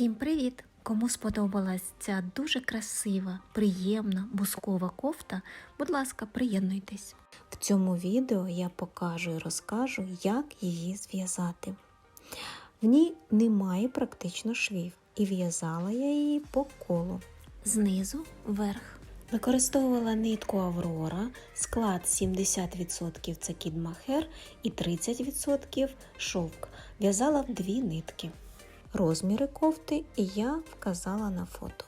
Всім привіт! Кому сподобалась ця дуже красива, приємна бускова кофта, будь ласка, приєднуйтесь. В цьому відео я покажу і розкажу, як її зв'язати. В ній немає практично швів, і в'язала я її по колу. Знизу вверх. Використовувала нитку Аврора, склад 70% це кідмахер і 30% шовк. В'язала в дві нитки. Розміри кофти я вказала на фото.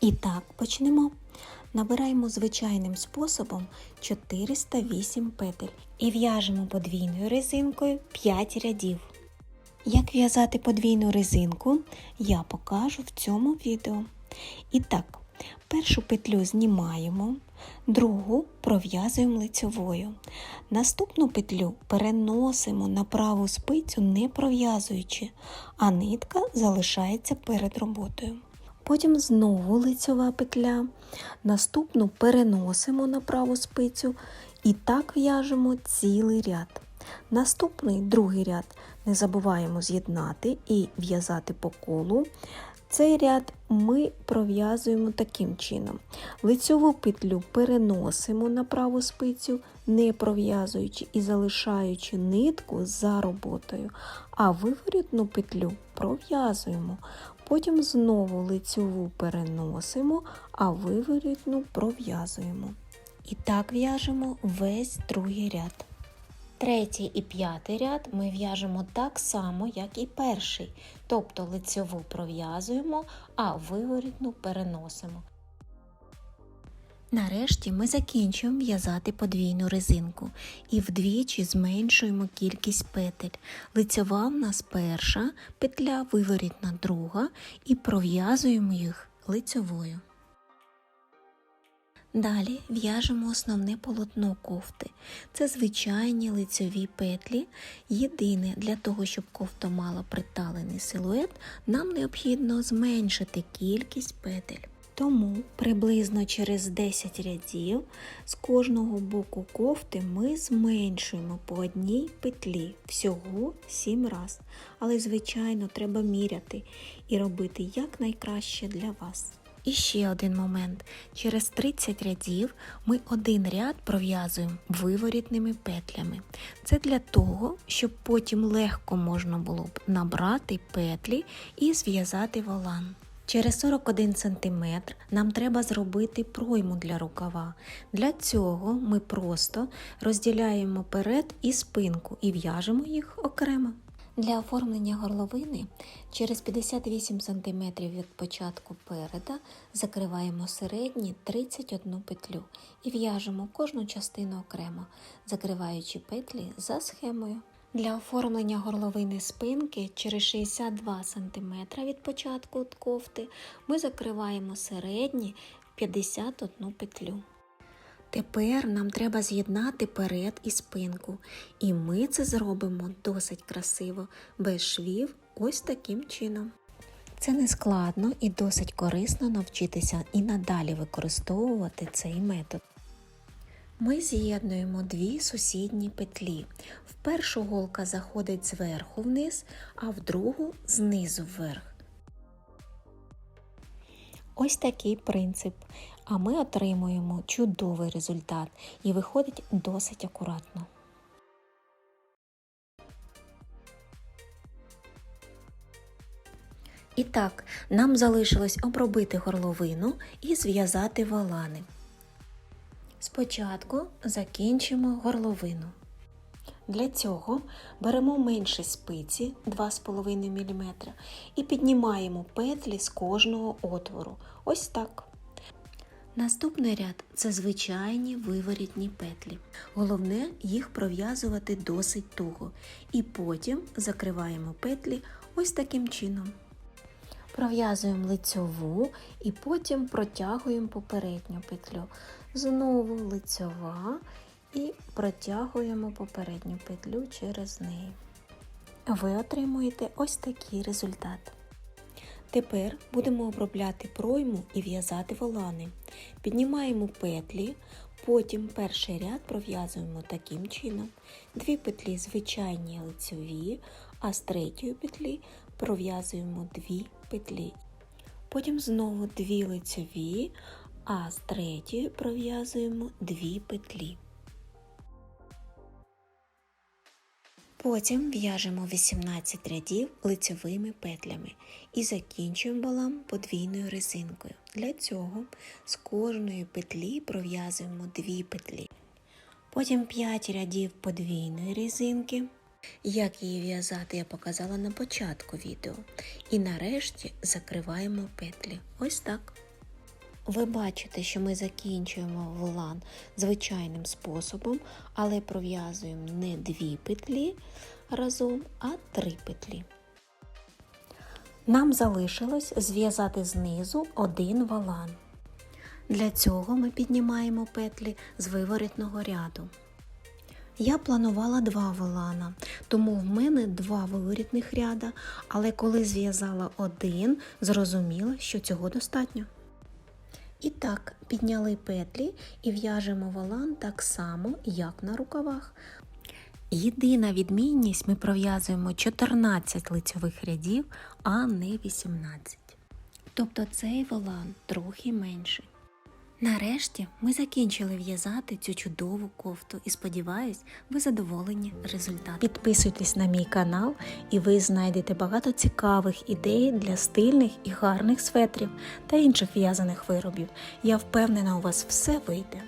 І так, почнемо. Набираємо звичайним способом 408 петель і в'яжемо подвійною резинкою 5 рядів. Як в'язати подвійну резинку, я покажу в цьому відео. І так, першу петлю знімаємо, другу пров'язуємо лицьовою. Наступну петлю переносимо на праву спицю, не пров'язуючи, а нитка залишається перед роботою. Потім знову лицьова петля, наступну переносимо на праву спицю і так в'яжемо цілий ряд. Наступний другий ряд не забуваємо з'єднати і в'язати по колу. Цей ряд ми пров'язуємо таким чином. Лицьову петлю переносимо на праву спицю, не пров'язуючи і залишаючи нитку за роботою, а виворітну петлю пров'язуємо. Потім знову лицьову переносимо, а виворітну пров'язуємо. І так в'яжемо весь другий ряд. Третій і п'ятий ряд ми в'яжемо так само, як і перший, тобто лицьову пров'язуємо, а виворітну переносимо. Нарешті ми закінчуємо в'язати подвійну резинку і вдвічі зменшуємо кількість петель. Лицьова в нас перша, петля виворітна друга і пров'язуємо їх лицьовою. Далі в'яжемо основне полотно кофти. Це звичайні лицьові петлі. Єдине, для того, щоб кофта мала приталений силует, нам необхідно зменшити кількість петель. Тому приблизно через 10 рядів з кожного боку кофти ми зменшуємо по одній петлі всього 7 раз. Але, звичайно, треба міряти і робити якнайкраще для вас. І ще один момент. Через 30 рядів ми один ряд пров'язуємо виворітними петлями. Це для того, щоб потім легко можна було б набрати петлі і зв'язати волан. Через 41 см нам треба зробити пройму для рукава. Для цього ми просто розділяємо перед і спинку і в'яжемо їх окремо. Для оформлення горловини через 58 см від початку переда закриваємо середні 31 петлю і в'яжемо кожну частину окремо, закриваючи петлі за схемою. Для оформлення горловини спинки через 62 см від початку кофти ми закриваємо середні 51 петлю. Тепер нам треба з'єднати перед і спинку, і ми це зробимо досить красиво, без швів, ось таким чином. Це не складно і досить корисно навчитися і надалі використовувати цей метод. Ми з'єднуємо дві сусідні петлі. В першу голка заходить зверху вниз, а в другу знизу вверх. Ось такий принцип. А ми отримуємо чудовий результат і виходить досить акуратно. І так, нам залишилось обробити горловину і зв'язати волани. Спочатку закінчимо горловину. Для цього беремо менші спиці 2,5 мм і піднімаємо петлі з кожного отвору. Ось так. Наступний ряд це звичайні виворітні петлі. Головне їх пров'язувати досить туго. І потім закриваємо петлі ось таким чином. Пров'язуємо лицьову і потім протягуємо попередню петлю. Знову лицьова і протягуємо попередню петлю через неї. Ви отримуєте ось такий результат. Тепер будемо обробляти пройму і в'язати волани. Піднімаємо петлі, потім перший ряд пров'язуємо таким чином. Дві петлі звичайні лицьові, а з третьої петлі пров'язуємо 2 петлі. Потім знову 2 лицьові, а з третьої пров'язуємо 2 петлі. Потім в'яжемо 18 рядів лицьовими петлями і закінчуємо балам подвійною резинкою. Для цього з кожної петлі пров'язуємо 2 петлі. Потім 5 рядів подвійної резинки. Як її в'язати, я показала на початку відео. І нарешті закриваємо петлі. Ось так. Ви бачите, що ми закінчуємо волан звичайним способом, але пров'язуємо не дві петлі разом, а три петлі. Нам залишилось зв'язати знизу один валан. Для цього ми піднімаємо петлі з виворітного ряду. Я планувала два волана, тому в мене два виворітних ряда, але коли зв'язала один, зрозуміла, що цього достатньо. І так, підняли петлі і в'яжемо волан так само, як на рукавах. Єдина відмінність ми пров'язуємо 14 лицьових рядів, а не 18. Тобто цей волан трохи менший. Нарешті ми закінчили в'язати цю чудову кофту і сподіваюсь, ви задоволені результатом. Підписуйтесь на мій канал, і ви знайдете багато цікавих ідей для стильних і гарних светрів та інших в'язаних виробів. Я впевнена, у вас все вийде.